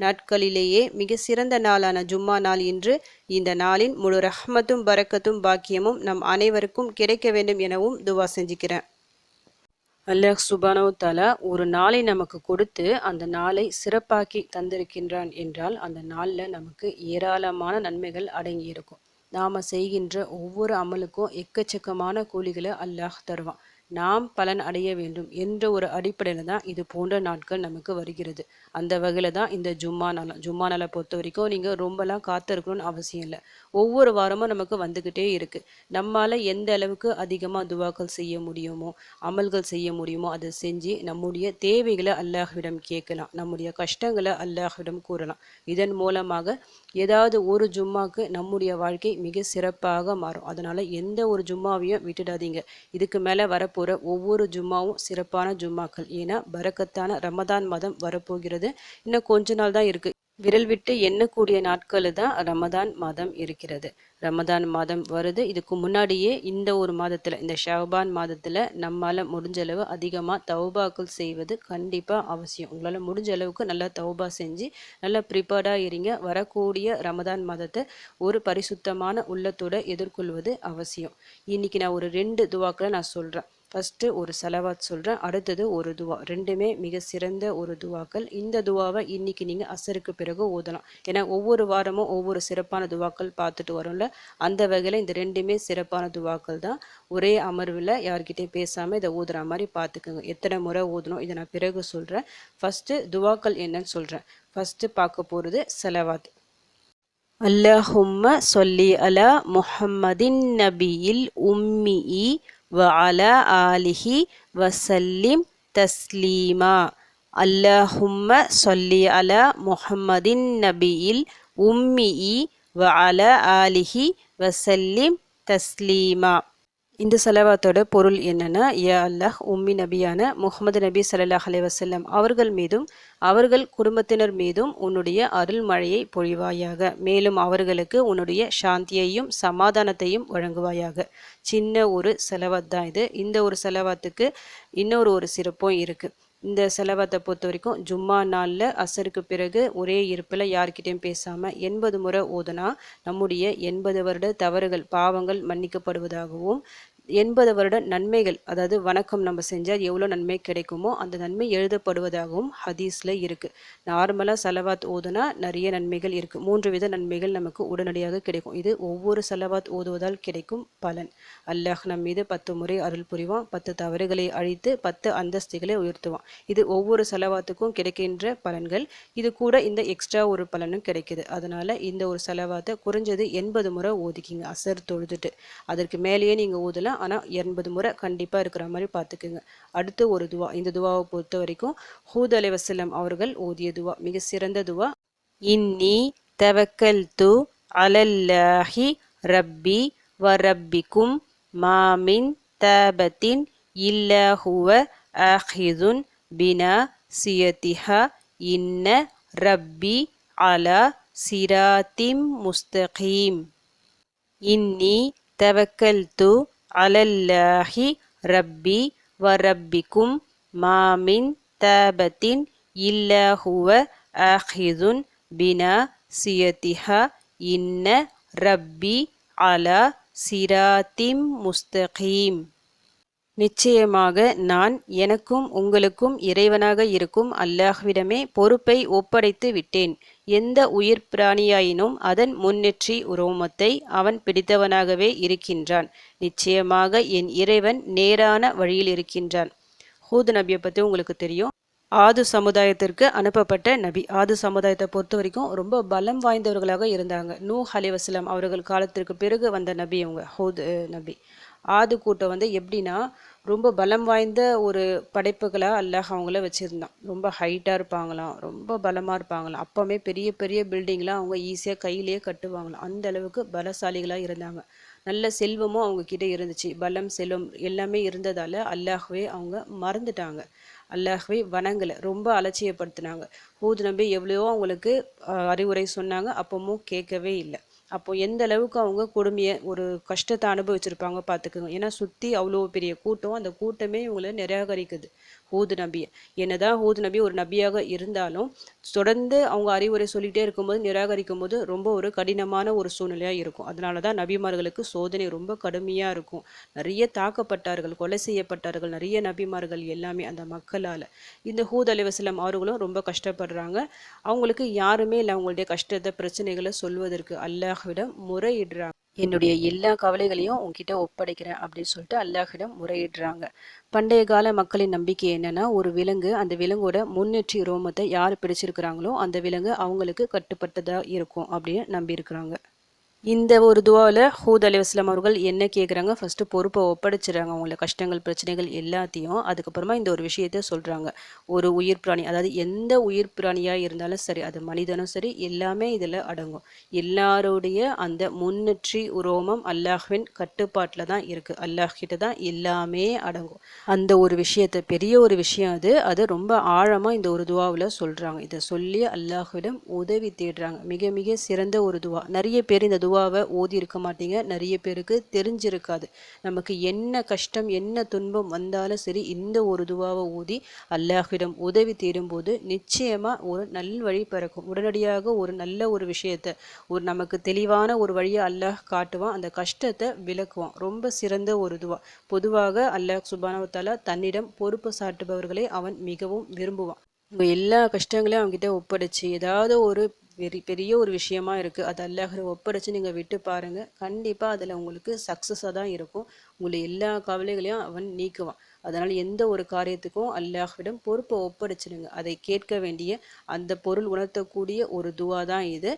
நாட்களிலேயே மிக சிறந்த நாளான ஜும்மா நாள் இன்று. இந்த நாளின் முழு ரஹ்மத்தும் பரக்கத்தும் பாக்கியமும் நம் அனைவருக்கும் கிடைக்க வேண்டும் எனவும் துவா செஞ்சுக்கிறேன். அல்லாஹ் சுபானவு தாலா ஒரு நாளை நமக்கு கொடுத்து அந்த நாளை சிறப்பாக்கி தந்திருக்கின்றான் என்றால் அந்த நாளில் நமக்கு ஏராளமான நன்மைகள் அடங்கியிருக்கும். நாம் செய்கின்ற ஒவ்வொரு அமலுக்கும் எக்கச்சக்கமான கூலிகளை அல்லாஹ் தருவான். நாம் பலன் அடைய வேண்டும் என்ற ஒரு அடிப்படையில் தான் இது போன்ற நாட்கள் நமக்கு வருகிறது. அந்த வகையில் தான் இந்த ஜும்மா நாள் ஜும்மா நாளை பொறுத்த வரைக்கும் நீங்கள் ரொம்பலாம் காத்திருக்கணும்னு அவசியம் இல்லை. ஒவ்வொரு வாரமும் நமக்கு வந்துக்கிட்டே இருக்குது நம்மால் எந்த அளவுக்கு அதிகமாக துவாக்கள் செய்ய முடியுமோ அமல்கள் செய்ய முடியுமோ அதை செஞ்சு நம்முடைய தேவைகளை அல்லாஹ்விடம் கேட்கலாம். நம்முடைய கஷ்டங்களை அல்லாஹ்விடம் கூறலாம். இதன் மூலமாக ஏதாவது ஒரு ஜும்மாக்கு நம்முடைய வாழ்க்கை மிக சிறப்பாக மாறும். அதனால் எந்த ஒரு ஜும்மாவையும் விட்டுடாதீங்க. இதுக்கு மேலே போகிற ஒவ்வொரு ஜும்மாவும் சிறப்பான ஜும்மாக்கள். ஏன்னா பரக்கத்தான ரமதான் மாதம் வரப்போகிறது. இன்னும் கொஞ்ச நாள் தான் இருக்குது விரல் விட்டு எண்ணக்கூடிய நாட்கள் தான் ரமதான் மாதம் இருக்கிறது. ரமதான் மாதம் வருது. இதுக்கு முன்னாடியே இந்த ஒரு மாதத்தில் இந்த ஷாபான் மாதத்தில் நம்மால் முடிஞ்ச அளவு அதிகமாக தௌபாக்கள் செய்வது கண்டிப்பாக அவசியம். உங்களால் முடிஞ்ச அளவுக்கு நல்லா தௌபா செஞ்சு நல்லா ப்ரிப்பேர்டாக இருங்க. வரக்கூடிய ரமதான் மாதத்தை ஒரு பரிசுத்தமான உள்ளத்தோடு எதிர்கொள்வது அவசியம். இன்றைக்கி நான் ஒரு ரெண்டு துவாக்களை நான் சொல்கிறேன் ஃபஸ்ட்டு ஒரு செலவாத் சொல்கிறேன் அடுத்தது ஒரு துவா. ரெண்டுமே மிக சிறந்த ஒரு துவாக்கள். இந்த துவாவை இன்னைக்கு நீங்கள் அசருக்கு பிறகு ஓதலாம். ஏன்னா ஒவ்வொரு வாரமும் ஒவ்வொரு சிறப்பான துவாக்கள் பார்த்துட்டு வரோம்ல. அந்த வகையில் இந்த ரெண்டுமே சிறப்பான துவாக்கள் தான். ஒரே அமர்வில் யார்கிட்டையும் பேசாமல் இதை ஊதுற மாதிரி பார்த்துக்கோங்க. எத்தனை முறை ஊதணும் இதை நான் பிறகு சொல்கிறேன் ஃபஸ்ட்டு துவாக்கள் என்னன்னு சொல்கிறேன் ஃபஸ்ட்டு பார்க்க போகிறது செலவாத். அல்லாஹும்ம சொல்லி அலா முஹம்மதின் நபியில் உம்மிஇ வஅல ஆலிஹி வசல்லிம் தஸ்லீமா அல்லாஹும்ம சொல்லி அல முஹம்மதின் நபியில் உம்மிஇ வஅல ஆலிஹி வசல்லிம் தஸ்லீமா இந்த செலவாத்தோட பொருள் என்னென்னா யா அல்லாஹ் உம்மி நபியான முகமது நபி சல்லாஹ் அலி வசல்லம் அவர்கள் மீதும் அவர்கள் குடும்பத்தினர் மீதும் உன்னுடைய அருள் மழையை பொழிவாயாக. மேலும் அவர்களுக்கு உன்னுடைய சாந்தியையும் சமாதானத்தையும் வழங்குவாயாக. சின்ன ஒரு செலவாத் தான் இது. இந்த ஒரு செலவாத்துக்கு இன்னொரு ஒரு சிறப்பும் இருக்குது இந்த செலவத்தை பொறுத்த வரைக்கும் ஜும்மா நாளில் அசருக்கு பிறகு ஒரே இருப்பில் யார்கிட்டையும் பேசாமல் எண்பது முறை ஓதுனா நம்முடைய எண்பது வருட தவறுகள் பாவங்கள் மன்னிக்கப்படுவதாகவும் எண்பது வருட நன்மைகள் அதாவது வணக்கம் நம்ம செஞ்சால் எவ்வளோ நன்மை கிடைக்குமோ அந்த நன்மை எழுதப்படுவதாகவும் ஹதீஸில் இருக்குது நார்மலாக செலவாத் ஓதுனா நிறைய நன்மைகள் இருக்குது மூன்று வித நன்மைகள் நமக்கு உடனடியாக கிடைக்கும். இது ஒவ்வொரு செலவாத் ஓதுவதால் கிடைக்கும் பலன். அல்லாஹ் நம் மீது பத்து முறை அருள் புரிவான். பத்து தவறுகளை அழித்து பத்து அந்தஸ்துகளை உயர்த்துவான். இது ஒவ்வொரு செலவாத்துக்கும் கிடைக்கின்ற பலன்கள். இது கூட இந்த எக்ஸ்ட்ரா ஒரு பலனும் கிடைக்குது. அதனால் இந்த ஒரு செலவாத்தை குறைஞ்சது எண்பது முறை ஓதிக்கிங்க. அசர் தொழுதுட்டு. அதற்கு மேலேயே நீங்கள் ஓதலாம். ஆனால் எண்பது முறை கண்டிப்பாக இருக்கிற மாதிரி பார்த்துக்குங்க அடுத்து ஒரு துவா. இந்த துவாவை பொறுத்த வரைக்கும் ஹூத் அலை அவர்கள் ஓதிய துவா. மிக சிறந்த துவா. இன்னி தவக்கல் து அலல்லாஹி ரப்பி வ ரப்பிக்கும் மாமின் தபத்தின் இல்லஹுவ ஆஹிதுன் பினா சியத்திஹா இன்ன ரப்பி அலா சிராத்திம் முஸ்தகீம் இன்னி தவக்கல்து அலல்லாஹி ரப்பி வ ரப்பிக்கும் மாமின் தபத்தின் இல்லஹுவ ஆஹிதுன் பினா சியத்திஹா இன்ன ரப்பி அலா சிராத்திம் முஸ்தகீம். நிச்சயமாக நான் எனக்கும் உங்களுக்கும் இறைவனாக இருக்கும் அல்லாஹ்விடமே பொறுப்பை ஒப்படைத்து விட்டேன். எந்த உயிர் பிராணியாயினும் அதன் முன்னெற்றி உரோமத்தை அவன் பிடித்தவனாகவே இருக்கின்றான். நிச்சயமாக என் இறைவன் நேரான வழியில் இருக்கின்றான். ஹூத் நபியை பற்றி உங்களுக்கு தெரியும். ஆது சமுதாயத்திற்கு அனுப்பப்பட்ட நபி. ஆது சமுதாயத்தை பொறுத்த வரைக்கும் ரொம்ப பலம் வாய்ந்தவர்களாக இருந்தாங்க. நூ ஹலிவஸ்லாம் அவர்கள் காலத்திற்கு பிறகு வந்த நபி அவங்க ஹூத் நபி. ஆது கூட்டம் வந்து எப்படின்னா ரொம்ப பலம் வாய்ந்த ஒரு படைப்புகளாக அல்லாஹ் அவங்கள வச்சுருந்தான். ரொம்ப ஹைட்டாக இருப்பாங்களாம் ரொம்ப பலமாக இருப்பாங்களாம். அப்போவுமே பெரிய பெரிய பில்டிங்லாம் அவங்க ஈஸியாக கையிலேயே கட்டுவாங்களாம். அந்த அளவுக்கு பலசாலிகளாக இருந்தாங்க. நல்ல செல்வமும் அவங்க கிட்டே இருந்துச்சு. பலம் செல்வம் எல்லாமே இருந்ததால் அல்லாஹ்வே அவங்க மறந்துட்டாங்க. அல்லாஹ்வை வணங்கலை ரொம்ப அலட்சியப்படுத்தினாங்க. ஹூத் நபி எவ்வளையோ அவங்களுக்கு அறிவுரை சொன்னாங்க அப்பவும் கேட்கவே இல்லை. அப்போ எந்த அளவுக்கு அவங்க கொடுமையை ஒரு கஷ்டத்தை அனுபவிச்சிருப்பாங்க பார்த்துக்குங்க ஏன்னா சுற்றி அவ்வளோ பெரிய கூட்டம் அந்த கூட்டமே இவங்களை நிராகரிக்குது. ஹூது நபி. என்னதான் ஹூது நபி ஒரு நபியாக இருந்தாலும் தொடர்ந்து அவங்க அறிவுரை சொல்லிட்டே இருக்கும்போது நிராகரிக்கும் போது ரொம்ப ஒரு கடினமான ஒரு சூழ்நிலையாக இருக்கும். அதனால தான் நபிமார்களுக்கு சோதனை ரொம்ப கடுமையாக இருக்கும். நிறைய தாக்கப்பட்டார்கள் கொலை செய்யப்பட்டார்கள் நிறைய நபிமார்கள் எல்லாமே அந்த மக்களால். இந்த ஹூத் அலைவசலம் அவர்களும் ரொம்ப கஷ்டப்படுறாங்க. அவங்களுக்கு யாருமே இல்லை அவங்களுடைய கஷ்டத்தை பிரச்சனைகளை சொல்வதற்கு. அல்லாஹ்விடம் முறையிடுறாங்க. என்னுடைய எல்லா கவலைகளையும் உன்கிட்ட ஒப்படைக்கிறேன் அப்படின்னு சொல்லிட்டு அல்லாஹிடம் முறையிடுறாங்க. பண்டைய கால மக்களின் நம்பிக்கை என்னன்னா ஒரு விலங்கு அந்த விலங்கோட முன்னேற்றி ரோமத்தை யார் பிடிச்சிருக்கிறாங்களோ அந்த விலங்கு அவங்களுக்கு கட்டுப்பட்டதாக இருக்கும் அப்படின்னு நம்பியிருக்கிறாங்க. இந்த ஒரு துவாவில் ஹூத் அலி வஸ்லாம் அவர்கள் என்ன கேட்குறாங்க ஃபஸ்ட்டு பொறுப்பை ஒப்படைச்சிடுறாங்க அவங்கள கஷ்டங்கள் பிரச்சனைகள் எல்லாத்தையும். அதுக்கப்புறமா இந்த ஒரு விஷயத்த சொல்கிறாங்க ஒரு உயிர் பிராணி அதாவது எந்த உயிர் பிராணியாக இருந்தாலும் சரி அது மனிதனும் சரி எல்லாமே இதில் அடங்கும். எல்லாருடைய அந்த முன்னேற்றி உரோமம் அல்லாஹ்வின் கட்டுப்பாட்டில் தான் இருக்குது அல்லாஹ்கிட்ட தான் எல்லாமே அடங்கும். அந்த ஒரு விஷயத்தை பெரிய ஒரு விஷயம் அது. அது ரொம்ப ஆழமாக இந்த ஒரு துவாவில் சொல்கிறாங்க இதை சொல்லி அல்லாஹ்விடம் உதவி தேடுறாங்க. மிக மிக சிறந்த ஒரு துவா. நிறைய பேர் இந்த துவா துவாவை ஓதி இருக்க மாட்டீங்க. நிறைய பேருக்கு தெரிஞ்சிருக்காது. நமக்கு என்ன கஷ்டம் என்ன துன்பம் வந்தாலும் சரி இந்த ஒரு துவாவை ஊதி அல்லாஹிடம் உதவி தேடும்போது நிச்சயமாக ஒரு நல் வழி பிறக்கும். உடனடியாக ஒரு நல்ல ஒரு விஷயத்தை ஒரு நமக்கு தெளிவான ஒரு வழியை அல்லாஹ் காட்டுவான். அந்த கஷ்டத்தை விளக்குவான். ரொம்ப சிறந்த ஒரு துவா. பொதுவாக அல்லாஹ் சுபானவத்தாலா தன்னிடம் பொறுப்பு சாட்டுபவர்களை அவன் மிகவும் விரும்புவான். உங்கள் எல்லா கஷ்டங்களையும் அவங்ககிட்ட ஒப்படைச்சு ஏதாவது ஒரு வெரி பெரிய ஒரு விஷயமா இருக்குது அது அல்லாஹரை ஒப்படைச்சு நீங்கள் விட்டு பாருங்கள் கண்டிப்பாக அதில் உங்களுக்கு சக்ஸஸாக தான் இருக்கும். உங்களை எல்லா கவலைகளையும் அவன் நீக்குவான். அதனால் எந்த ஒரு காரியத்துக்கும் அல்லாஹ்விடம் பொறுப்பை ஒப்படைச்சிடுங்க அதை கேட்க வேண்டிய அந்த பொருள் உணர்த்தக்கூடிய ஒரு துவா தான் இது.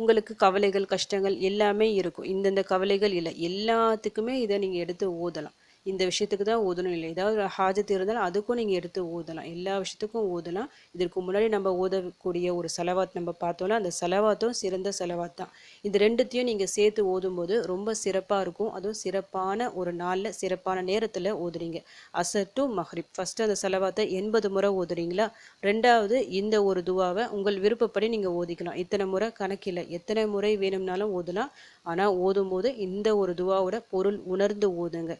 உங்களுக்கு கவலைகள் கஷ்டங்கள் எல்லாமே இருக்கும். இந்தந்த கவலைகள் இல்லை. எல்லாத்துக்குமே இதை நீங்கள் எடுத்து ஓதலாம். இந்த விஷயத்துக்கு தான் ஓதணும் இல்லை. ஏதாவது ஒரு ஹாஜத்து இருந்தாலும் அதுக்கும் நீங்கள் எடுத்து ஓதலாம். எல்லா விஷயத்துக்கும் ஓதலாம் இதற்கு முன்னாடி நம்ம ஓதக்கூடிய ஒரு செலவாத் நம்ம பார்த்தோம்னா அந்த செலவாத்தும் சிறந்த செலவாத் தான். இந்த ரெண்டுத்தையும் நீங்கள் சேர்த்து ஓதும்போது ரொம்ப சிறப்பாக இருக்கும். அதுவும் சிறப்பான ஒரு நாளில் சிறப்பான நேரத்தில் ஓதுறீங்க. அசர் டு மஹ்ரிப். ஃபஸ்ட்டு அந்த செலவாத்தை எண்பது முறை ஓதுறீங்களா? ரெண்டாவது இந்த ஒரு துவாவை உங்கள் விருப்பப்படி நீங்கள் ஓதிக்கலாம். இத்தனை முறை கணக்கில் எத்தனை முறை வேணும்னாலும் ஓதலாம். ஆனால் ஓதும்போது இந்த ஒரு துவாவோட பொருள் உணர்ந்து ஓதுங்க.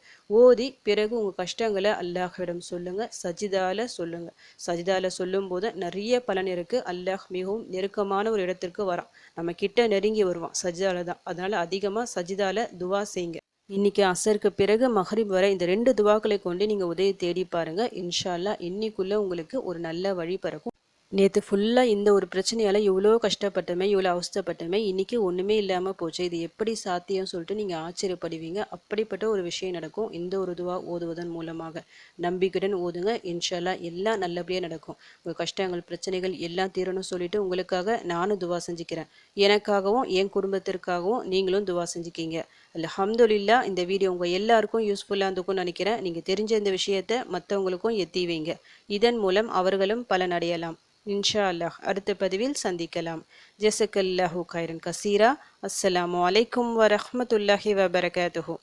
ஓதி பிறகு உங்கள் கஷ்டங்களை அல்லாஹ்விடம் சொல்லுங்க சஜிதால சொல்லுங்க. சஜிதால சொல்லும்போது நிறைய பலன் இருக்குது அல்லாஹ் மிகவும் நெருக்கமான ஒரு இடத்திற்கு வரான். நம்ம கிட்ட நெருங்கி வருவான் சஜிதால தான். அதனால அதிகமாக சஜிதால துவா செய்யுங்க. இன்னைக்கு அசருக்கு பிறகு மஹரிப் வரை இந்த ரெண்டு துவாக்களை கொண்டு நீங்கள் உதவி தேடி பாருங்க. இன்ஷால்லா இன்னைக்குள்ளே இன்னைக்குள்ள உங்களுக்கு ஒரு நல்ல வழி பிறக்கும். நேற்று ஃபுல்லாக இந்த ஒரு பிரச்சனையால் இவ்வளோ கஷ்டப்பட்டோமே இவ்வளோ அவஸ்தைப்பட்டமே இன்றைக்கி ஒன்றுமே இல்லாமல் போச்சு. இது எப்படி சாத்தியம் சொல்லிட்டு நீங்கள் ஆச்சரியப்படுவீங்க. அப்படிப்பட்ட ஒரு விஷயம் நடக்கும். இந்த ஒரு இதுவாக ஓதுவதன் மூலமாக நம்பிக்கையுடன் ஓதுங்க. இன்ஷால்லா எல்லாம் நல்லபடியாக நடக்கும். உங்கள் கஷ்டங்கள் பிரச்சனைகள் எல்லாம் தீரணும் சொல்லிட்டு உங்களுக்காக நானும் துவா செஞ்சுக்கிறேன். எனக்காகவும் என் குடும்பத்திற்காகவும் நீங்களும் துவா செஞ்சுக்கிங்க. அல்ஹம்துலில்லா இந்த வீடியோ உங்கள் எல்லாருக்கும் யூஸ்ஃபுல்லாக இருந்துக்கும்னு நினைக்கிறேன். நீங்கள் தெரிஞ்ச இந்த விஷயத்தை மற்றவங்களுக்கும் எத்தி வைங்க. இதன் மூலம் அவர்களும் பலனடையலாம். இன்ஷா அல்லாஹ் அடுத்த பதிவில் சந்திக்கலாம். ஜெசக்கல்லாஹூ கைரன் கசீரா. அஸ்ஸலாமு அலைக்கும் வரஹ்மத்துல்லாஹி வபரகாத்துஹூ.